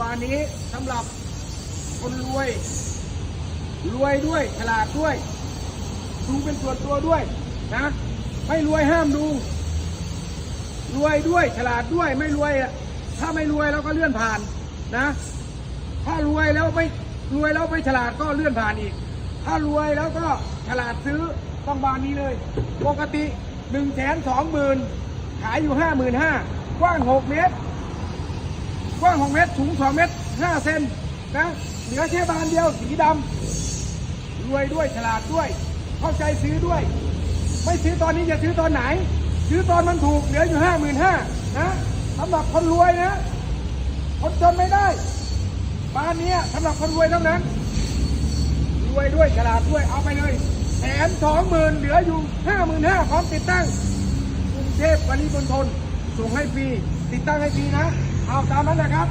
บานนี้สำหรับคนรวย รวยด้วยฉลาดด้วยดูเป็นส่วนตัวด้วยนะไม่รวยห้ามดู รวยด้วยฉลาดด้วยไม่รวยอะถ้าไม่รวยเราก็เลื่อนผ่านนะ ถ้ารวยแล้วไม่รวยแล้วไม่ฉลาดก็เลื่อนผ่านอีก ถ้ารวยแล้วก็ฉลาดซื้อต้องบานนี้เลย ปกติหนึ่งแสนสองหมื่นขายอยู่ห้าหมื่นห้ากว้างหกเมตร กว้างหกเมตร สูงสองเมตรห้าเซนนะเหลือแค่บานเดียวสีดำรวยด้วยฉลาดด้วย เข้าใจซื้อด้วย ไม่ซื้อตอนนี้จะซื้อตอนไหน ซื้อตอนมันถูกเหลืออยู่ห้าหมื่นห้านะสำหรับคนรวยนะ คนจนไม่ได้บ้านเนี้ยสำหรับคนรวยเท่านั้น รวยด้วยฉลาดด้วยเอาไปเลยแสนสองหมื่นเหลืออยู่ห้าหมื่นห้าพร้อมติดตั้งกรุงเทพปริมณฑล ส่งให้ฟรีติดตั้งให้ฟรีนะ เอาตามนั้นนะครับ